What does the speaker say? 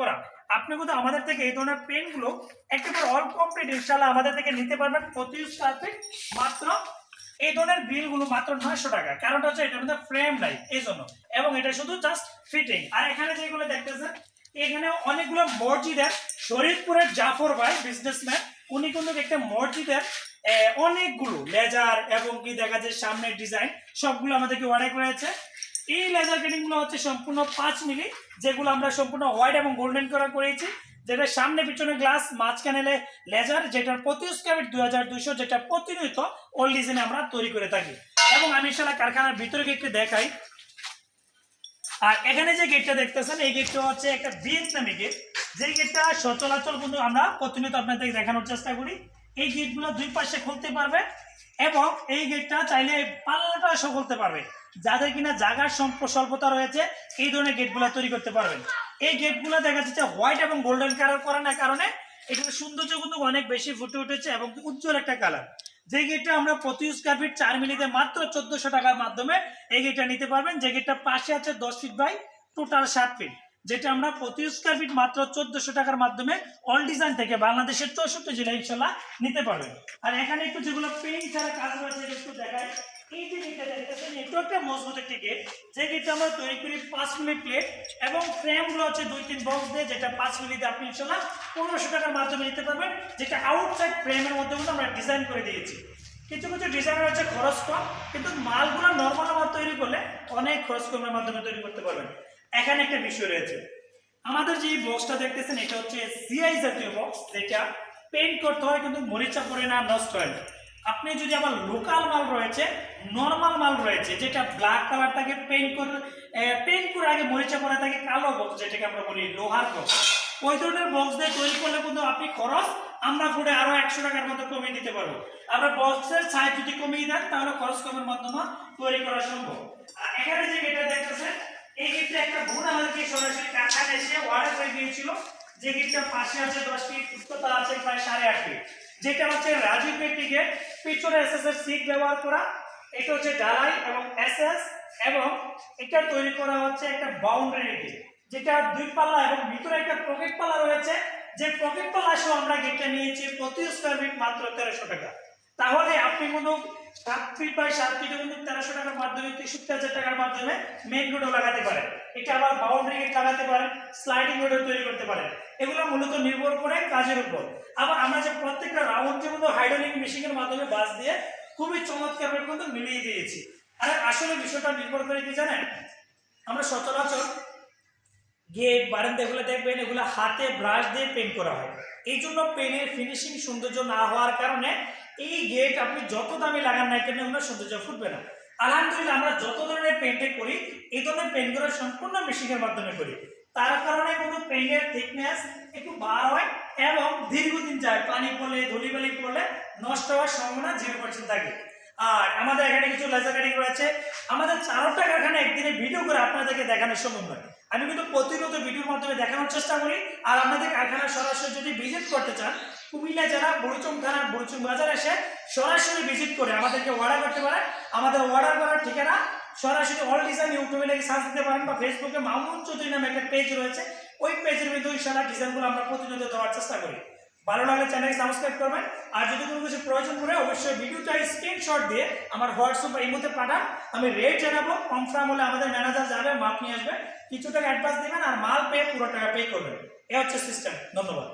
করা। আপনি কিন্তু আমাদের থেকে এই ধরনের পেনগুলো একেবারে অল কমপ্লিট ইনশাল্লাহ আমাদের থেকে নিতে পারবেন প্রতি স্কোয়ার মাত্র। এই ধরনের বিলগুলো মাত্র নয়শো টাকা। কারণটা হচ্ছে এটার মধ্যে ফ্রেম নাই, এই জন্য। এবং এটা শুধু জাস্ট ফিটিং আর এখানে যেগুলো দেখতেছেন, এখানে অনেকগুলো মসজিদের শরীরপুরের জাফর ভাই বিজনেসম্যান উনি কিন্তু একটা মসজিদের অনেকগুলো লেজার এবং কি দেখা যায় সামনের ডিজাইন সবগুলো আমাদেরকে অর্ডার করেছে এই লেজার কাটিংগুলো হচ্ছে সম্পূর্ণ পাঁচ মিলি, যেগুলো আমরা সম্পূর্ণ হোয়াইট এবং গোল্ডেন করা করেছি, যেটা সামনে পিছনে গ্লাস মাঝখানে লেজার যেটার প্রতি স্কোয়ার দুই হাজার দুইশো, যেটা প্রতিনিয়ত ওল্ড ডিজাইনে আমরা তৈরি করে থাকি। এবং আমি সারা কারখানার ভিতরে একটু দেখাই। আর এখানে যে গেটটা দেখতেছেন, এই গেটটা হচ্ছে একটা ভিয়েতনামি গেট যে গেটটা সচলাচল কিন্তু আমরা প্রতিনিয়ত আপনাদের দেখানোর চেষ্টা করি। এই গেটগুলো দুই পাশে খুলতে পারবে এবং এই গেটটা চাইলে পাল্লাটা সহ খুলতে পারবে। যাদের কিনা সম্প- স্বল্পতা রয়েছে, এই ধরনের গেটগুলো তৈরি করতে পারবেন। এই গেটগুলো দেখা যাচ্ছে হোয়াইট এবং গোল্ডেন কালার করানোর কারণে এটার সৌন্দর্য কিন্তু অনেক বেশি ফুটে উঠেছে এবং উজ্জ্বল একটা কালার যে গেটটা আমরা প্রতি স্কোয়ার ফিট চার মিনিটে মাত্র চোদ্দশো টাকার মাধ্যমে এই গেটটা নিতে পারবেন। যে গেটটা পাশে আছে দশ ফিট বাই টোটাল সাত ফিট যেটা আমরা প্রতি স্কোয়ার ফিট মাত্র চোদ্দশো টাকার মাধ্যমে অল ডিজাইন থেকে বাংলাদেশের চৌষট্টি জেলা ইনশাল্লাহ নিতে পারবেন। আর এখানে একটু যেগুলো পেইন্ট ছাড়া কাজ রয়েছে একটু দেখায় এই যে একটু মজবুত একটি আমরা তৈরি করি পাঁচ প্লেট এবং হচ্ছে দুই তিন বক্স যেটা পাঁচ পনেরোশো টাকার মাধ্যমে নিতে পারবেন। যেটা ফ্রেমের আমরা ডিজাইন করে দিয়েছি। কিছু কিছু হচ্ছে খরচ কিন্তু মালগুলো নর্মাল আমার তৈরি করলে অনেক খরচ কমের মাধ্যমে তৈরি করতে পারবেন। এখানে একটা বিষয় রয়েছে। আমাদের যে বক্সটা দেখতেছেন, এটা হচ্ছে সিআই জাতীয় বক্স যেটা পেইন্ট করতে হয় কিন্তু মরিচা পড়ে না, নষ্ট হয় না। আপনি যদি আবার লোকাল মাল রয়েছে নর্মাল মাল রয়েছে, যেটা ব্ল্যাক কালার থাকে পেইন্ট করে পেইন্ট করে আগে মরিচা পড়ে থাকে, কালো বক্স যেটাকে আমরা বলি লোহার বক্স ওই ধরনের বক্স দিয়ে তৈরি করলে কিন্তু আপনি খরচ আমরা করে আরও একশো টাকার মতো কমিয়ে দিতে পারব। আবার বক্সের সাইজ যদি কমিয়ে দেন, তাহলে খরচ কমের মাধ্যমে তৈরি করা সম্ভব। আর এখানে যে এটা দেখতেছেন এই গেটটা একটা বোন আমাদেরকে সরাসরি কারখানায় এসে অর্ডার করে দিয়েছিল, যে গেটটা পাশে আছে দশ ফিট উচ্চতা আছে প্রায় সাড়ে আট ফিট যেটা হচ্ছে রাজীব পেটি গেট পিছনে এস এস এর সিট ব্যবহার করা, এটা হচ্ছে ডালাই এবং এস এস এবং এটা তৈরি করা হচ্ছে একটা বাউন্ডারি গেট যেটা দুই পাল্লা এবং ভিতরে একটা পকেট পাল্লা রয়েছে। যে পকেট পাল্লা সহ আমরা গেটটা নিয়েছি প্রতি স্কোয়ার ফিট মাত্র তেরোশো টাকা। তাহলে আপনি কোনো সাত ফিট বাই সাত কিন্তু তেরোশো টাকার মাধ্যমে, তেষট্টি হাজার টাকার মাধ্যমে মেন রোডও লাগাতে পারেন। এটা আবার বাউন্ডারি গেট লাগাতে পারেন স্লাইডিং রোডও তৈরি করতে পারেন। এগুলো মূলত নির্ভর করে কাজের উপর। আবার আমরা যে প্রত্যেকটা রাউন্ড যে মতো হাইড্রোলিক মেশিনের মাধ্যমে বাস দিয়ে খুবই চমৎকার কিন্তু মিলিয়ে দিয়েছি। আর আসলে বিষয়টা নির্ভর করে কি জানেন? আমরা সচরাচর গেট বারান্দা এগুলো দেখবেন, এগুলো হাতে ব্রাশ দিয়ে পেন্ট করা হয়। এই জন্য পেনের ফিনিশিং সৌন্দর্য না হওয়ার কারণে এই গেট আপনি যত দামে লাগান না কেন ওনার সৌন্দর্য ফুটবে না। আলহামদুলিল্লাহ, আমরা যত ধরনের পেন্টে করি, এই ধরনের পেন্টগুলো সম্পূর্ণ মেশিনের মাধ্যমে করি। তার কারণে কোনো পেনের থিকনেস একটু বার হয় এবং দীর্ঘদিন যায়। পানি পড়লে ধুলিবালি পড়লে নষ্ট হওয়ার সম্ভাবনা জিরো পার্সেন্ট থাকে। আর আমাদের এখানে কিছু লেজার কাটিং রয়েছে আমাদের চারটা কারখানা একদিনে ভিডিও করে আপনাদেরকে দেখানো সম্ভব নয়। আমি কিন্তু প্রতিনিয়ত ভিডিওর মাধ্যমে দেখানোর চেষ্টা করি। আর আপনাদের কারখানা সরাসরি যদি ভিজিট করতে চান, কুমিল্লা জেলা বড়ুচুম থানার বড়ুচুম বাজার এসে সরাসরি ভিজিট করে আমাদেরকে অর্ডার করতে পারেন। আমাদের অর্ডার করার ঠিকানা সরাসরি অল ডিজাইন ইউটিউবে লেগে সার্চ দিতে পারেন বা ফেসবুকে মামুন চৌধুরী নামে একটা পেজ রয়েছে। ওই পেজের ভিতরে সারা ডিজাইনগুলো আমরা প্রতিনিয়ত দেওয়ার চেষ্টা করি। ভালো লাগলে চ্যানেল সাবস্ক্রাইব করবেন। আর যদি কোনো কিছু প্রয়োজন পড়ে, অবশ্যই ভিডিওটা স্ক্রিনশট দিয়ে আমার হোয়াটসঅ্যাপ বা মধ্যে পাঠান। আমি রেট জানাব কনফার্ম হলে আমাদের ম্যানেজার যাবে মাপ নিয়ে আসবে। কিছু টাকা অ্যাডভান্স দেবেন আর মাল পে পুরো টাকা পে করবেন। এ হচ্ছে সিস্টেম ধন্যবাদ।